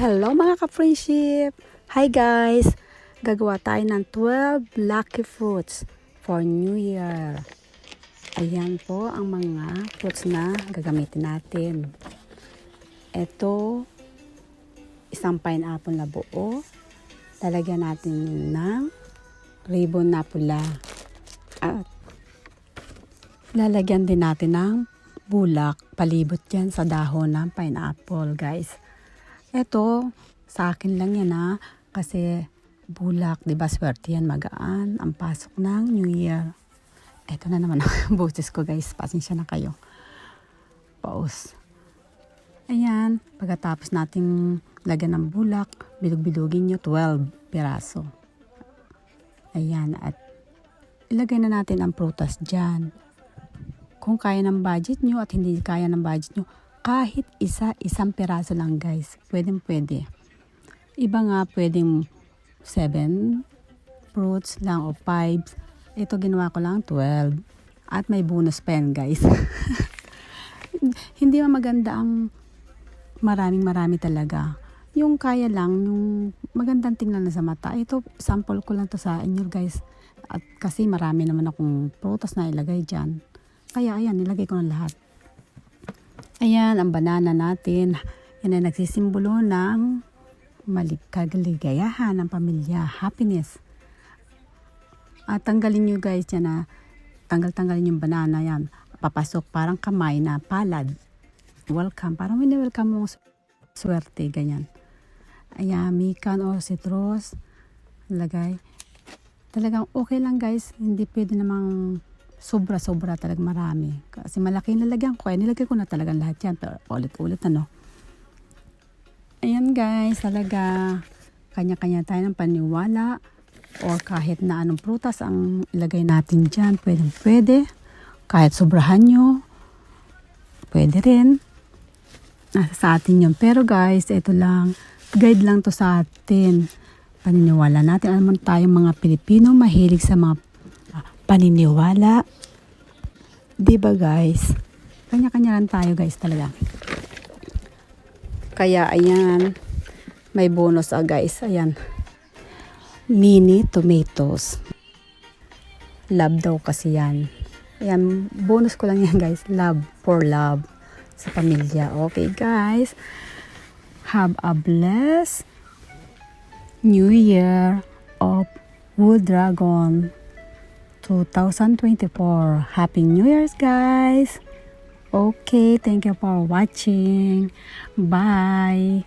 Hello mga ka-friendship! Hi guys! Gagawa tayo ng 12 lucky fruits for New Year. Ayan po ang mga fruits na gagamitin natin. Ito, isang pineapple na buo. Lalagyan natin yun ng ribbon na pula. At lalagyan din natin ng bulak palibot yan sa dahon ng pineapple guys. Ito, sa akin lang yan ha. Kasi bulak, di ba swerte yan, magaan. Ang pasok ng New Year. Ito na naman ang boses ko guys. Pasensya na kayo. Paus. Ayan, pagkatapos nating lagyan ng bulak, bilog-bilogin nyo 12 piraso. Ayan, at ilagay na natin ang prutas dyan. Kung kaya ng budget nyo at hindi kaya ng budget nyo, kahit isa, isang piraso lang guys. Pwedeng pwede. Iba nga pwedeng 7 fruits lang o 5. Ito ginawa ko lang 12. At may bonus pa yan guys. Hindi man maganda ang maraming marami talaga. Yung kaya lang, yung magandang tingnan na sa mata. Ito, sample ko lang to sa inyo guys. At kasi marami naman akong prutas na ilagay dyan. Kaya ayan, nilagay ko na lahat. Ayan, ang banana natin. Yan ay nagsisimbolo ng maligkagaligayahan ng pamilya, happiness. At tanggalin nyo guys yan na, tanggal-tanggalin yung banana yan. Papasok parang kamay na palad. Welcome, parang wini-welcome mo swerte, ganyan. Ayan, mikan o citrus. Lagay. Talagang okay lang guys. Hindi pwede namang sobra-sobra talaga marami. Kasi malaki yung lalagyan ko. Kaya nilagay ko na talaga lahat yan. Pero ulit-ulit ano. Ayan guys, talaga. Kanya-kanya tayo ng paniwala. Or kahit na anong prutas ang ilagay natin dyan. Pwede, pwede. Kahit sobrahan nyo. Pwede rin. Nasa sa atin yun. Pero guys, ito lang. Guide lang to sa atin. Paniniwala natin. Alam mo tayong mga Pilipino mahilig sa mga paniniwala. 'Di ba guys? Kanya-kanya lang tayo guys talaga. Kaya ayan, may bonus ah guys. Ayan. Mini tomatoes. Love daw kasi yan. Ayan, bonus ko lang yan guys. Love for love sa pamilya. Okay guys. Have a blessed New Year of Wood Dragon 2024. Happy New Year's, guys! Okay, thank you for watching. Bye!